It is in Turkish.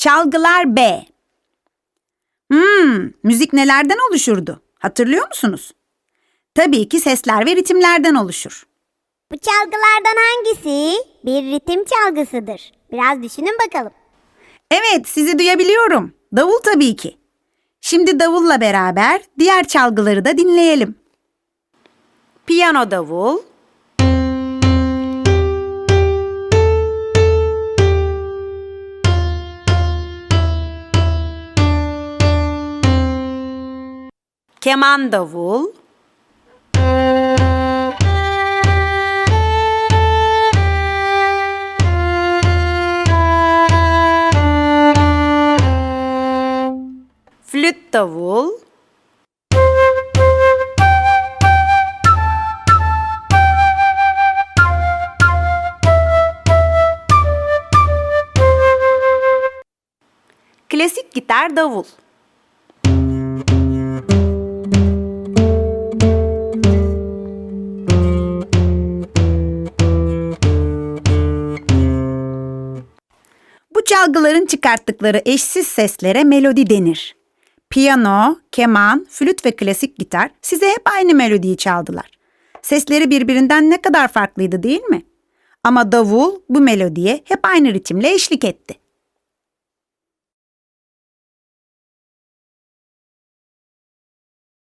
Çalgılar B. Hmm, müzik nelerden oluşurdu? Hatırlıyor musunuz? Tabii ki sesler ve ritimlerden oluşur. Bu çalgılardan hangisi bir ritim çalgısıdır? Biraz düşünün bakalım. Evet, sizi duyabiliyorum. Davul tabii ki. Şimdi davulla beraber diğer çalgıları da dinleyelim. Piyano davul, keman davul, flüt davul, klasik gitar davul. Çalgıların çıkarttıkları eşsiz seslere melodi denir. Piyano, keman, flüt ve klasik gitar size hep aynı melodiyi çaldılar. Sesleri birbirinden ne kadar farklıydı değil mi? Ama davul bu melodiye hep aynı ritimle eşlik etti.